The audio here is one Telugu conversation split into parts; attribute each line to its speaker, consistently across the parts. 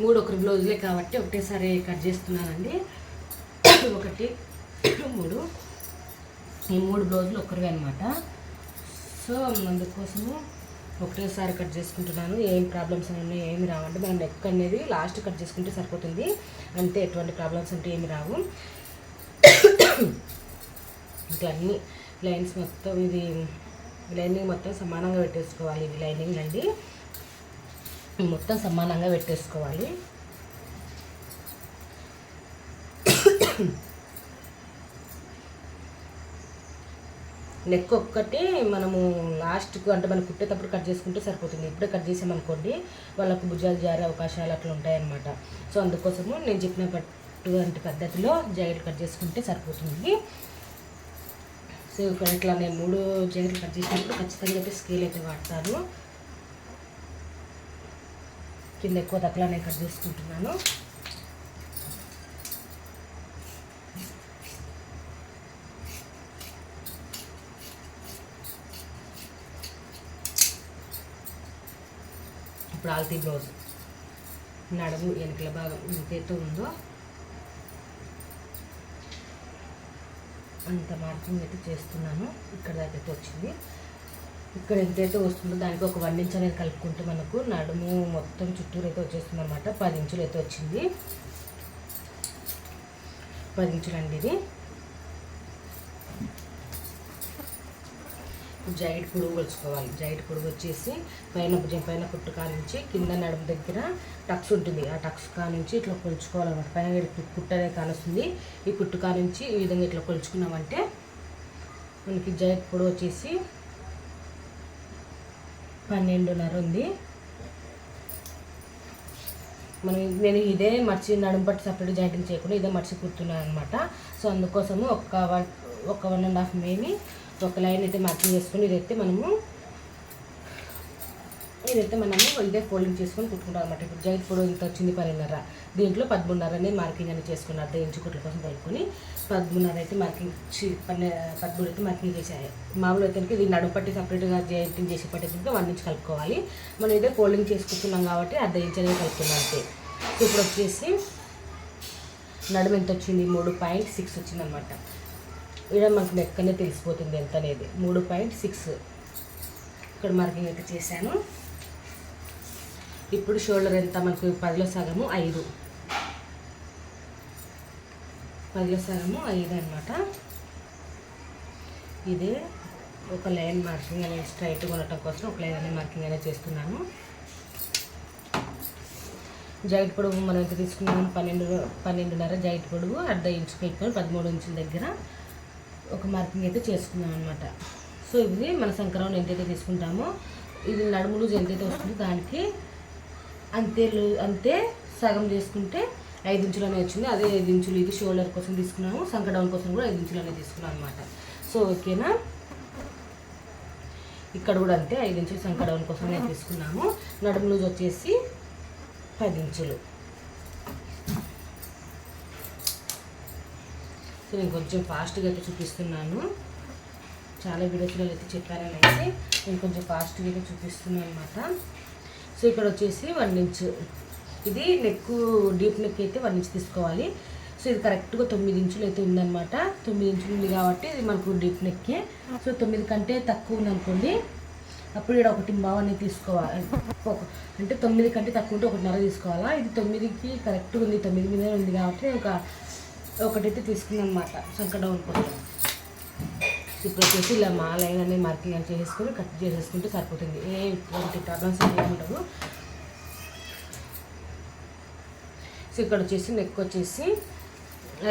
Speaker 1: మూడు ఒకరి బ్లౌజులే కాబట్టి ఒకటేసారి కట్ చేస్తున్నానండి. ఒకటి మూడు. ఈ మూడు బ్లౌజులు ఒకరివే అనమాట సో అందుకోసము ఒకటేసారి కట్ చేసుకుంటున్నాను. ఏం ప్రాబ్లమ్స్ ఉన్నాయి ఏమి రావంటే మనం నెక్ అనేది లాస్ట్ కట్ చేసుకుంటే సరిపోతుంది. అంతే ఎటువంటి ప్రాబ్లమ్స్ ఉంటే ఏమి రావు. ఇట్లా అన్ని లైన్స్ మొత్తం ఇది లైనింగ్ మొత్తం సమానంగా పెట్టేసుకోవాలి. ఇది లైనింగ్ అండి. మొత్తం సమానంగా పెట్టేసుకోవాలి. నెక్ ఒక్కటి మనము లాస్ట్కు అంటే మనం కుట్టేటప్పుడు కట్ చేసుకుంటే సరిపోతుంది. ఇప్పుడే కట్ చేసామనుకోండి వాళ్ళకు భుజాలు జారే అవకాశాలు అట్లా ఉంటాయన్నమాట. సో అందుకోసము నేను చెప్పిన పటువంటి పద్ధతిలో జాకెట్ కట్ చేసుకుంటే సరిపోతుంది. సో ఇక్కడ ఇట్లా నేను మూడు జాకెట్లు కట్ చేసినప్పుడు ఖచ్చితంగా అయితే స్కేల్ అయితే వాడతాను. కింద ఎక్కువ తక్కువ నేను కట్ చేసుకుంటున్నాను. ఇప్పుడు ఆల్తీ బ్లౌజ్ నడుము వెనుకల భాగం ఎంతైతే ఉందో అంత మార్కింగ్ అయితే చేస్తున్నాను. ఇక్కడ దాకైతే అయితే వచ్చింది. ఇక్కడ ఎంతైతే వస్తుందో దానికి ఒక వన్ ఇంచ్ అనేది కలుపుకుంటే మనకు నడుము మొత్తం చుట్టూరు అయితే వచ్చేస్తుంది అనమాట పది ఇంచులు అయితే వచ్చింది. పది ఇంచులు అండి ఇది. జైడ్ పొడుగు కొలుచుకోవాలి. జైడ్ పొడుగు వచ్చేసి పైన భుజం పైన కుట్టు కానుంచి కింద నడుము దగ్గర టక్స్ ఉంటుంది. ఆ టక్స్ కానుంచి ఇట్లా కొలుచుకోవాలన్నమాట. పైన ఇటు అనేది కానొస్తుంది. ఈ కుట్టు కానుంచి ఈ విధంగా ఇట్లా కొలుచుకున్నామంటే మనకి జైట్ పొడవు వచ్చేసి పన్నెండున్నర ఉంది. మనం నేను ఇదే మర్చి నడుము పట్టి సపరేట్ జాయింటింగ్ చేయకుండా ఇదే మర్చి కుడుతున్నాను అనమాట సో అందుకోసము ఒక వన్ ఒక వన్ అండ్ హాఫ్ మేని ఒక లైన్ అయితే మర్చి చేసుకుని ఇదైతే మనము ఇదైతే మనము ఇదే ఫోల్డింగ్ చేసుకొని కుట్టుకుంటాం అనమాట ఇప్పుడు జైట్ పొడవు ఇంత వచ్చింది పన్నెండున్నర. దీంట్లో పదమూడున్నర అనేది మార్కింగ్ అనేది చేసుకుని అర్ధ ఇంచు కుట్ల కోసం కలుపుకొని పదమూడున్నర అయితే మార్కింగ్ చి- పన్నె పదమూడు అయితే మార్కింగ్ చేసాయి మామూలు అయితే ఇది నడుము పట్టి సపరేట్గా జాయింటింగ్ చేసి పట్టేసరికి వన్ ఇంచ్ కలుపుకోవాలి. మనం ఇదే ఫోల్డింగ్ చేసుకుంటున్నాం కాబట్టి అర్ధ ఇంచ్ అనేది కలుపుకున్నాం అంతే. సో ఇప్పుడు వచ్చేసి నడుము ఎంత వచ్చింది? మూడు పాయింట్ సిక్స్ వచ్చింది అనమాట ఇక్కడ మనకు లెక్కనే తెలిసిపోతుంది ఎంత అనేది. మూడు పాయింట్ సిక్స్. ఇక్కడ మార్కింగ్ అయితే చేశాను. ఇప్పుడు షోల్డర్ ఎంత? మనకు పదిలో సగము ఐదు. పదిలో సగము ఐదు అనమాట ఇదే ఒక లైన్ మార్కింగ్ అనేది స్ట్రైట్గా ఉండటం కోసం ఒక లైన్ అనేది మార్కింగ్ అనేది చేస్తున్నాను. జైట్ పొడవు మనం ఎంత తీసుకున్నాము? పన్నెండు పన్నెండున్నర జైట్ పొడవు అర్ధ ఇంచు పెట్టుకొని పదమూడు ఇంచుల దగ్గర ఒక మార్కింగ్ అయితే చేసుకున్నాం అనమాట సో ఇది మన సంక్రమణ ఎంతైతే తీసుకుంటామో ఇది నడుము ఎంతైతే వస్తుందో దానికి అంతే అంతే సగం చేసుకుంటే ఐదు ఇంచులు అనేది వచ్చింది. అదే ఐదు ఇంచులు ఇది షోల్డర్ కోసం తీసుకున్నాము. సంక డౌన్ కోసం కూడా ఐదు ఇంచులు అనేది తీసుకున్నాం అనమాట సో ఓకేనా? ఇక్కడ కూడా అంతే ఐదు ఇంచులు సంక డౌన్ కోసం నేను తీసుకున్నాము. నడుము లూజ్ వచ్చేసి పది ఇంచులు. సో నేను కొంచెం ఫాస్ట్గా అయితే చూపిస్తున్నాను. చాలా వీడియోస్లో అయితే చెప్పారని అయితే నేను కొంచెం ఫాస్ట్గా అయితే చూపిస్తున్నాను అనమాట సో ఇక్కడ వచ్చేసి వన్ ఇంచ్. ఇది నెక్ డీప్ నెక్ అయితే వన్ ఇంచ్ తీసుకోవాలి. సో ఇది కరెక్ట్గా తొమ్మిది ఇంచులు అయితే ఉందన్నమాట. తొమ్మిది ఇంచులు ఉంది కాబట్టి ఇది మనకు డీప్ నెక్కే సో తొమ్మిది కంటే తక్కువ ఉందనుకోండి అప్పుడు ఇక్కడ ఒకటి బావ్ అనేది తీసుకోవాలి. అంటే తొమ్మిది కంటే తక్కువ ఉంటే ఒకటిన్నర తీసుకోవాలా? ఇది తొమ్మిదికి కరెక్ట్గా ఉంది తొమ్మిది మీద ఉంది కాబట్టి ఒక ఒకటైతే తీసుకున్నాను అనమాట సంక డౌన్ కోసం ఇప్పుడు వచ్చేసి ఇలా మా లైన్ అనేది మార్కింగ్ అని చేసుకొని కట్ చేసేసుకుంటే సరిపోతుంది. ఏ ఎటువంటి ప్రాబ్లమ్స్ ఏమి ఉండవు సో ఇక్కడ వచ్చేసి నెక్ వచ్చేసి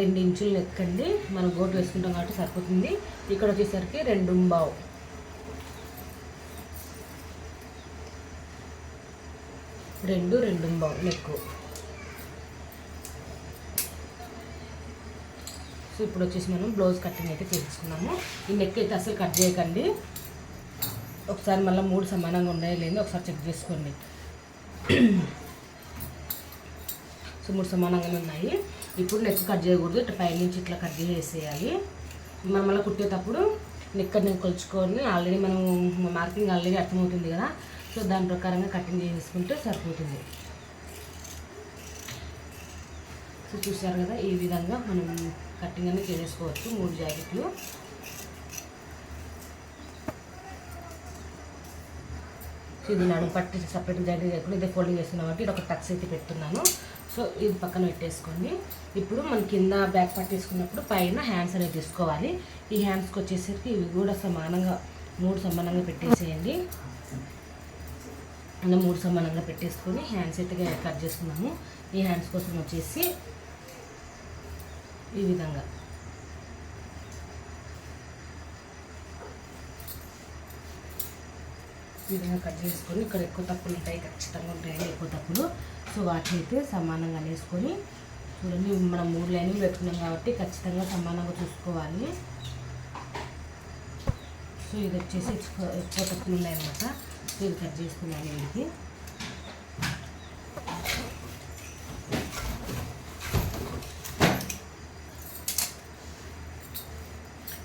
Speaker 1: రెండు ఇంచులు నెక్ అండి. మనం గోటు వేసుకుంటాం కాబట్టి సరిపోతుంది. ఇక్కడ వచ్చేసరికి రెండు బావు. రెండు రెండు బావు నెక్కు సో ఇప్పుడు వచ్చేసి మనం బ్లౌజ్ కటింగ్ అయితే చేసుకున్నాము ఈ నెక్ అయితే అసలు కట్ చేయకండి. ఒకసారి మళ్ళీ మూడు సమానంగా ఉన్నాయో లేదో ఒకసారి చెక్ చేసుకోండి. సో మూడు సమానంగానే ఉన్నాయి. ఇప్పుడు నెక్ కట్ చేయకూడదు. ఇట్లా పై నుంచి ఇట్లా కట్ చేసేయాలి. మనం మళ్ళీ కుట్టేటప్పుడు నెక్ నేను కొలుచుకొని ఆల్రెడీ మనం మార్కింగ్ ఆల్రెడీ అర్థమవుతుంది కదా. సో దాని ప్రకారంగా కటింగ్ చేసుకుంటే సరిపోతుంది సో చూసారు కదా ఈ విధంగా మనం కట్టింగ్ అనేది చేసేసుకోవచ్చు మూడు జాకెట్లు. సో ఇది నడుము పట్టి సపరేట్ జాకెట్ చేయకుండా ఇదే ఫోల్డింగ్ చేస్తున్నాం కాబట్టి ఇది ఒక టక్స్ అయితే పెడుతున్నాను. సో ఇది పక్కన పెట్టేసుకోండి. ఇప్పుడు మన కింద బ్యాక్ పట్టేసుకున్నప్పుడు పైన హ్యాండ్స్ అనేది తీసుకోవాలి. ఈ హ్యాండ్స్కి వచ్చేసరికి ఇవి కూడా సమానంగా మూడు సమానంగా పెట్టేసేయండి. అలా మూడు సమానంగా పెట్టేసుకొని హ్యాండ్స్ అయితే కట్ చేసుకున్నాము. ఈ హ్యాండ్స్ కోసం వచ్చేసి ఈ విధంగా. ఈ విధంగా కట్ చేసుకొని ఇక్కడ ఎక్కువ తప్పులు ఉంటాయి ఖచ్చితంగా ఉంటాయండి ఎక్కువ తప్పులు సో వాటిని అయితే సమానంగా వేసుకొని చూడండి మనం మూడు లైన్లు పెట్టుకున్నాం కాబట్టి ఖచ్చితంగా సమానంగా చూసుకోవాలి. సో ఇది వచ్చేసి ఎక్కువ ఎక్కువ తప్పులు ఉన్నాయన్నమాట. సో ఇది కట్ చేసుకున్నాను ఇది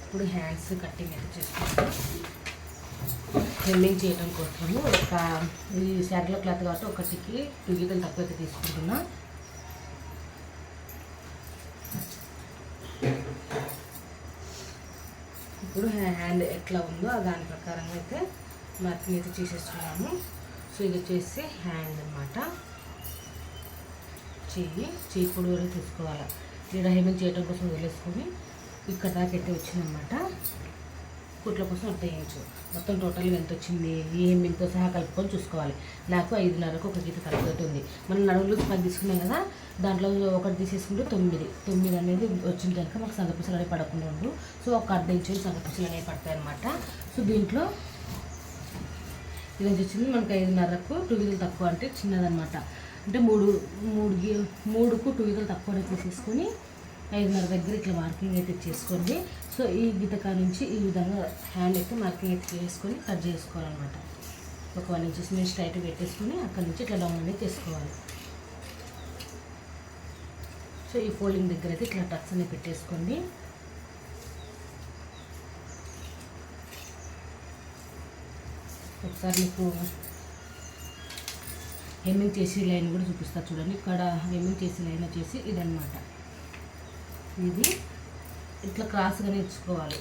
Speaker 1: ఇప్పుడు హ్యాండ్స్ కటింగ్ అయితే చేసుకుంటాం హెమ్మింగ్ చేయడం కోసము ఒక ఈ శారీలో క్లాత్ కాబట్టి ఒకటికి టూ గీతలు తక్కువ అయితే తీసుకుంటున్నా. ఇప్పుడు హ్యాండ్ ఎట్లా ఉందో దాని ప్రకారంగా అయితే మార్కింగ్ అయితే చేసేస్తున్నాము. సో ఇది వచ్చేసి హ్యాండ్ అనమాట చెయ్యి చెయ్యి పొడి వరకు తీసుకోవాలి. ఇక్కడ హెమ్మింగ్ చేయడం కోసం వదిలేసుకొని ఇక్కడ దాకా అయితే వచ్చిందనమాట కుట్ల కోసం అట్ట వేయచ్చు మొత్తం టోటల్గా ఎంత వచ్చింది ఏం హెమ్మింగ్తో సహా కలుపుకొని చూసుకోవాలి. నాకు ఐదున్నరకు ఒక గీత కలుపుతుంది మనం నడువులు పది తీసుకున్నాం కదా దాంట్లో ఒకటి తీసేసుకుంటే తొమ్మిది. తొమ్మిది అనేది వచ్చిన కనుక మాకు సంగపిసలు అనేవి పడకుండా ఉండు. సో ఒక అర్ధ ఇంచు సంగపిసలు అనేవి పడతాయి అనమాట సో దీంట్లో ఇది వచ్చింది. మనకు ఐదున్నరకు టూ వీలు తక్కువ అంటే చిన్నదనమాట అంటే మూడు మూడు గీ- మూడుకు టూ వీలు తక్కువ అనేది తీసేసుకొని ఐదున్నర దగ్గర ఇట్లా మార్కింగ్ అయితే చేసుకోండి. సో ఈ గీతకా నుంచి ఈ విధంగా హ్యాండ్ అయితే మార్కింగ్ అయితే చేసుకొని కట్ చేసుకోవాలన్నమాట. ఒక వన్ ఇంచెస్ మీరు స్ట్రైట్ పెట్టేసుకొని అక్కడ నుంచి ఇట్లా డౌన్ అనేది చేసుకోవాలి. సో ఈ ఫోల్డింగ్ దగ్గర అయితే ఇట్లా టక్స్ అనేది పెట్టేసుకోండి. ఒకసారి మీకు హెమ్మింగ్ చేసి లైన్ కూడా చూపిస్తా చూడండి. ఇక్కడ హెమ్మింగ్ చేసి లైన్ వచ్చేసి ఇదన్నమాట. ఇది ఇట్లా క్రాస్గానే ఇచ్చుకోవాలి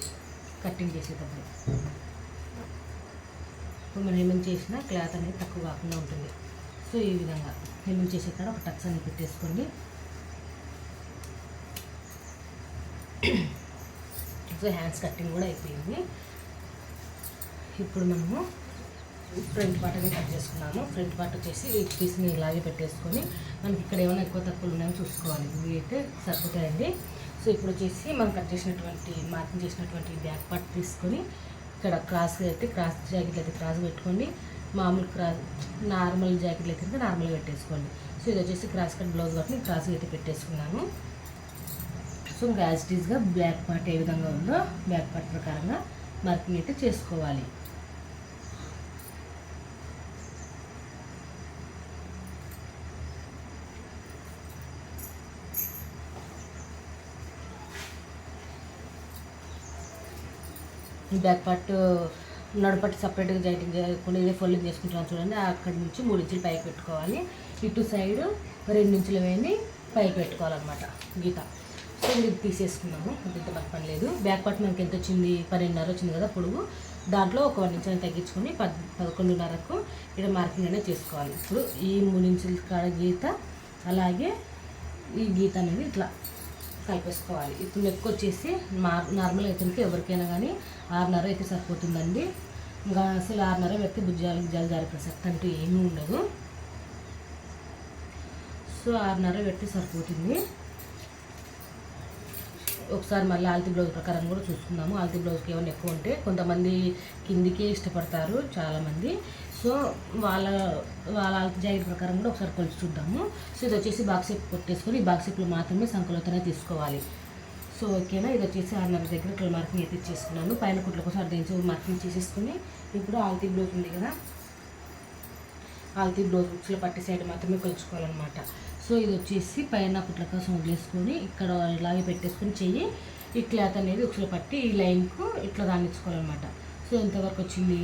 Speaker 1: కట్టింగ్ చేసేటప్పుడు. ఇప్పుడు మనం ఏమైనా చేసిన క్లాత్ అనేది తక్కువ కాకుండా ఉంటుంది. సో ఈ విధంగా ఏమేమి చేసే కాడ ఒక టక్స్ అనేది పెట్టేసుకోండి. సో హ్యాండ్స్ కటింగ్ కూడా అయిపోయింది. ఇప్పుడు మనము ఫ్రంట్ పార్ట్ అనేది కట్ చేసుకున్నాము. ఫ్రంట్ పార్ట్ వచ్చేసి ఈ పీస్ని ఇలాగే పెట్టేసుకొని మనకి ఇక్కడ ఏమైనా ఎక్కువ తక్కువలు ఉన్నాయో చూసుకోవాలి. ఇవి అయితే సరిపోతాయండి. సో ఇప్పుడు వచ్చేసి మనం కట్ చేసినటువంటి మార్కింగ్ చేసినటువంటి బ్యాక్ పార్ట్ తీసుకొని ఇక్కడ క్రాస్ అయితే క్రాస్ జాకెట్లు అయితే క్రాస్ పెట్టుకోండి. మామూలు క్రాస్ నార్మల్ జాకెట్లు అయితే నార్మల్గా పెట్టేసుకోండి. సో ఇది వచ్చేసి క్రాస్ కట్ బ్లౌజ్ కాబట్టి క్రాస్ అయితే పెట్టేసుకున్నాను. సో ఇంకా యాజ్ ఇట్ ఈస్గా బ్యాక్ పార్ట్ ఏ విధంగా ఉందో బ్యాక్ పార్ట్ ప్రకారంగా మార్కింగ్ అయితే చేసుకోవాలి. ఈ బ్యాక్ పార్ట్ నడపట్టి సపరేట్గా జాయింటింగ్ చేయకుండా ఇదే ఫోల్డింగ్ చేసుకుంటున్నాను చూడండి. అక్కడి నుంచి మూడు ఇంచులు పైకి పెట్టుకోవాలి. ఇటు సైడ్ రెండు ఇంచులు వేయండి పైకి పెట్టుకోవాలన్నమాట గీత. సో ఇది తీసేసుకున్నాము. ఇంత పని పని లేదు. బ్యాక్ పార్ట్ మనకి ఎంత వచ్చింది? పన్నెండున్నర వచ్చింది కదా పొడుగు. దాంట్లో ఒక వన్ ఇంచ్ తగ్గించుకొని పద్ పదకొండున్నరకు ఇక్కడ మార్కింగ్ అనేది చేసుకోవాలి. ఇప్పుడు ఈ మూడు ఇంచుల కాడ గీత అలాగే ఈ గీత అనేది ఇట్లా. కలిపేసుకోవాలి. ఇప్పుడు నెక్ వచ్చేసి నార్ నార్మల్ అయితే ఎవరికైనా కానీ ఆరున్నర అయితే సరిపోతుందండి. ఇంకా అసలు ఆరున్నర పెడితే భుజాలు జల్ జారి ప్రసక్తి అంటూ ఏమీ ఉండదు. సో ఆరున్నర పెట్టి సరిపోతుంది. ఒకసారి మళ్ళీ ఆల్తీ బ్లౌజ్ ప్రకారం కూడా చూసుకుందాము. ఆల్తీ బ్లౌజ్కి ఏమైనా ఎక్కువ ఉంటే కొంతమంది కిందికే ఇష్టపడతారు చాలామంది. సో వాళ్ళ వాళ్ళ ఆల్తీ ప్రకారం కూడా ఒకసారి కొలిచి చూద్దాము. సో ఇది వచ్చేసి బాక్స్ షేప్ కొట్టేసుకొని ఈ బాక్స్ షేప్లో మాత్రమే సంకలోతనే తీసుకోవాలి. సో ఓకేనా? ఇది వచ్చేసి ఆర్నర్ దగ్గర ఇట్లా మార్కింగ్ అయితే చేసుకున్నాను పైన కుట్ల కోసం అర్ధ మార్కింగ్ చేసేసుకుని ఇప్పుడు ఆల్తీ బ్లౌజ్ ఉంది కదా? ఆల్తీ బ్లౌజ్ బుక్స్లో పట్టి సైడ్ మాత్రమే కొలుచుకోవాలన్నమాట. సో ఇది వచ్చేసి పైన కుట్ల కోసం వదిలేసుకొని ఇక్కడ ఇలాగే పెట్టేసుకొని చెయ్యి. ఈ క్లాత్ అనేది ఉచ్చుల పట్టి ఈ లైన్కు ఇట్లా దానించుకోవాలన్నమాట సో ఎంతవరకు వచ్చింది?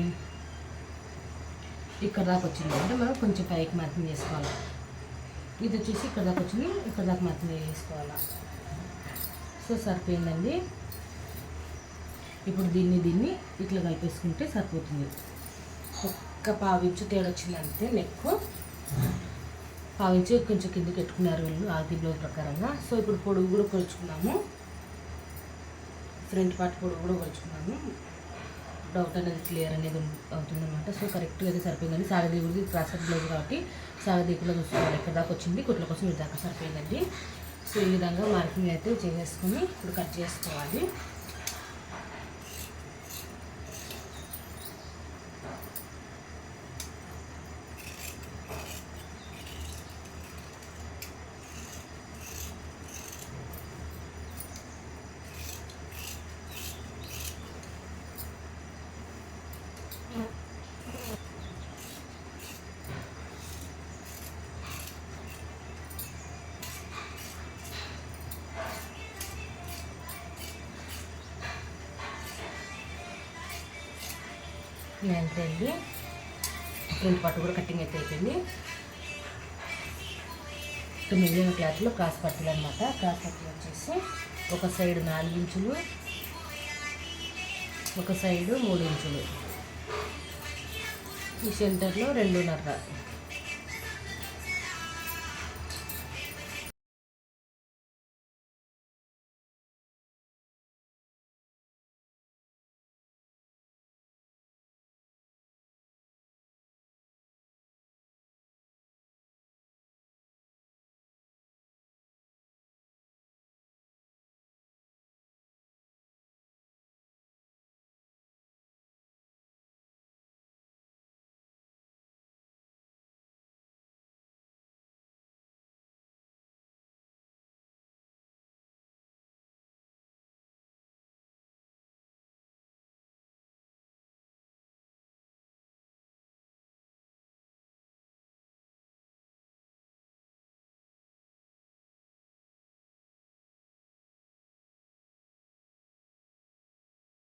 Speaker 1: ఇక్కడ దాకా వచ్చింది అంటే మనం కొంచెం పైకి మార్కింగ్ చేసుకోవాలి. ఇది వచ్చేసి ఇక్కడ దాకా వచ్చింది ఇక్కడ దాకా మాత్రం వేసుకోవాలా సో సరిపోయిందండి. ఇప్పుడు దీన్ని దీన్ని ఇట్లా కలిపేసుకుంటే సరిపోతుంది. ఒక్క పావించు తేడా వచ్చింది అంతే నెక్కు పావించి కొంచెం కిందకి పెట్టుకున్నారు వీళ్ళు ఆది బ్లౌజ్ ప్రకారంగా. సో ఇప్పుడు పొడుగు కూడా కొలుచుకున్నాము. ఫ్రంట్ పార్ట్ పొడుగు కూడా కొలుచుకున్నాము. డౌట్ అనేది క్లియర్ అనేది అవుతుందన్నమాట. సో కరెక్ట్గా అయితే సరిపోయిందండి సాగదీగుడిది క్రాస్ కట్ బ్లౌజ్ కాబట్టి సాగదీగులో చూసుకోవాలి ఎక్కడ దాకా వచ్చింది. కుట్ల కోసం ఇది దాకా సరిపోయిందండి. సో ఈ విధంగా మార్కింగ్ అయితే చేసేసుకుని ఇప్పుడు కట్ చేసుకోవాలి. అంతే అండి ఫ్రంట్ పార్ట్ కూడా కటింగ్ అయితే అయిపోయింది. ఇప్పుడు మిగిలిన క్లాత్లో క్రాస్ పట్టులు అనమాట క్రాస్ పట్టులు వచ్చేసి ఒక సైడ్ నాలుగు ఇంచులు ఒక సైడు మూడు ఇంచులు. ఈ సెంటర్లో రెండున్నర.